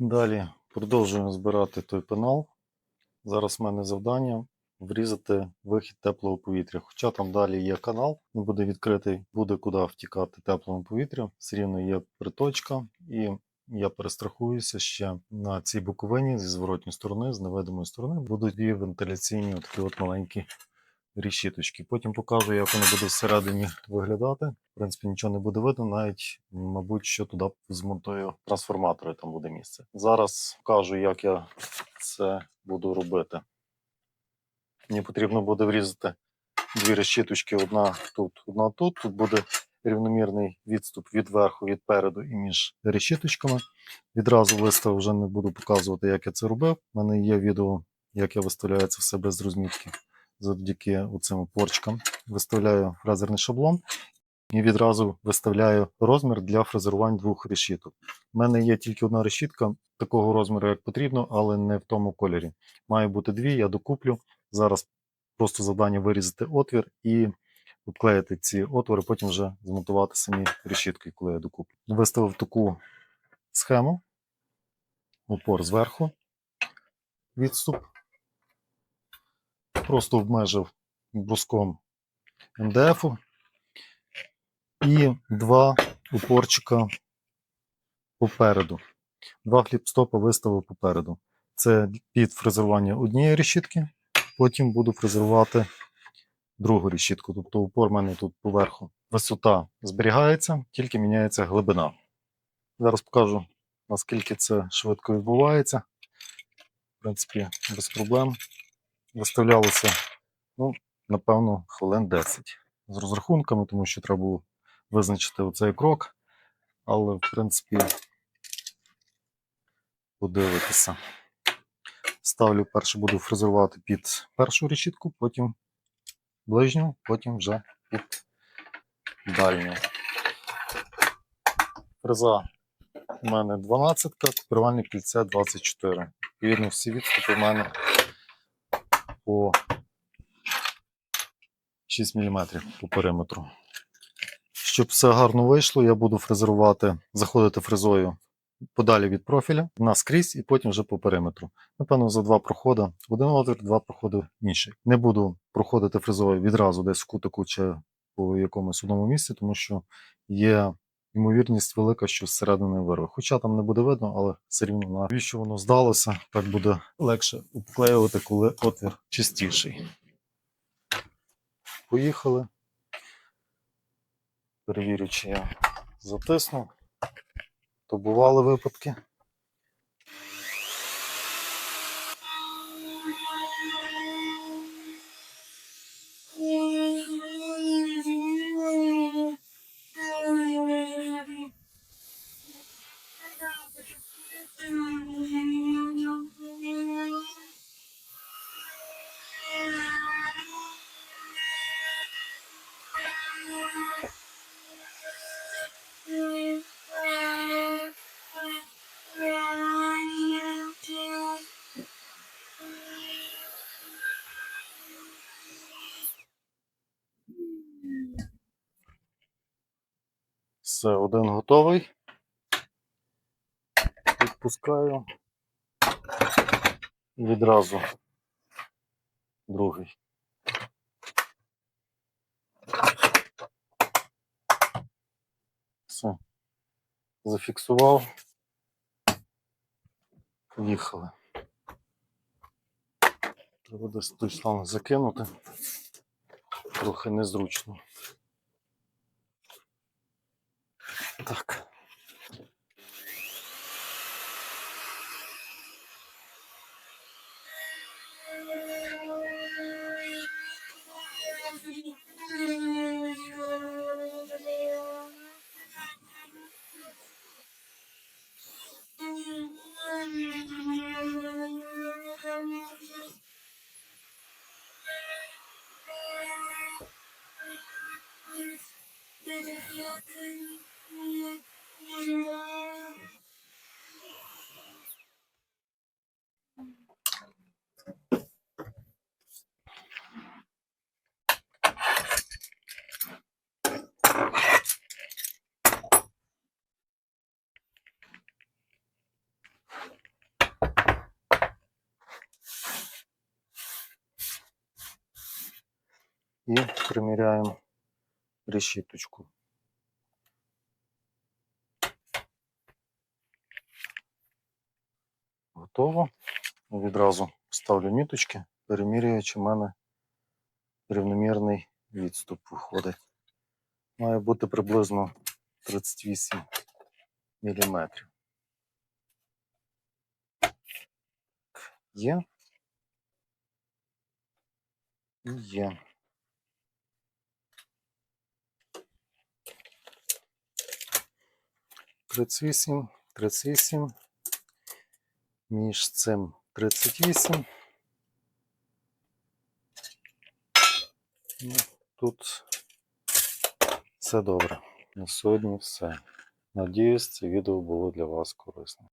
Далі продовжуємо збирати той пенал. Зараз в мене завдання врізати вихід теплого повітря. Хоча там далі є канал, він буде відкритий, буде куди втікати теплому повітря. Все рівно є приточка, і я перестрахуюся ще на цій боковині зі зворотньої сторони, з невидимої сторони, будуть дві вентиляційні такі от маленькі рішіточки. Потім покажу, як вони будуть всередині виглядати. В принципі, нічого не буде видно, навіть, мабуть, що туди змонтую трансформатори, там буде місце. Зараз покажу, як я це буду робити. Мені потрібно буде врізати дві решіточки, одна тут, одна тут. Тут буде рівномірний відступ від верху, від переду і між решіточками. Відразу виставив, вже не буду показувати, як я це робив. У мене є відео, як я виставляю це все без розмітки завдяки оцим порчкам. Виставляю фрезерний шаблон і відразу виставляю розмір для фрезерувань двох решіток. У мене є тільки одна решітка такого розміру, як потрібно, але не в тому кольорі. Має бути дві, я докуплю. Зараз просто завдання вирізати отвір і обклеїти ці отвори, потім вже змонтувати самі решітки, коли я докуплю. Виставив таку схему, опор зверху, відступ. Просто обмежив бруском МДФу і два упорчика попереду. Два фліпстопа виставив попереду. Це під фрезерування однієї решітки, потім буду фрезерувати другу решітку. Тобто упор в мене тут поверху. Висота зберігається, тільки міняється глибина. Зараз покажу, наскільки це швидко відбувається. В принципі, без проблем. Виставлялося, ну, напевно, хвилин 10 з розрахунками, тому що треба було визначити оцей крок. Але, в принципі, подивитися. Ставлю перше, буду фрезерувати під першу решітку, потім ближню, потім вже під дальню. Фреза у мене 12, копірувальне кільце 24. Відповідно, всі відступи в мене по 6 мм по периметру. Щоб все гарно вийшло, я буду фрезерувати, заходити фрезою подалі від профіля наскрізь і потім вже по периметру. Напевно, за два проходи один отвір, два проходи інший. Не буду проходити фрезою відразу десь в кутику чи по якомусь одному місці, тому що є ймовірність велика, що зсередини вирве. Хоча там не буде видно, але все рівно навіщо воно здалося, так буде легше обклеювати, коли отвір чистіший. Поїхали. Перевірю, чи я затиснув. То бували випадки. Все, один готовий. Відпускаю. Відразу другий. Все. Зафіксував. Поїхали. Треба десь той шланг закинути. Трохи незручно. Так. и примеряем решеточку. Готово. Відразу ставлю міточки, перемірюю, чи в мене рівномірний відступ виходить. Має бути приблизно 38 мм. Є. І Є. Тридцять вісім, тридцять вісім. Між цим 38. Ну, Тут все добре. На сьогодні все. Надіюсь, це відео було для вас корисним.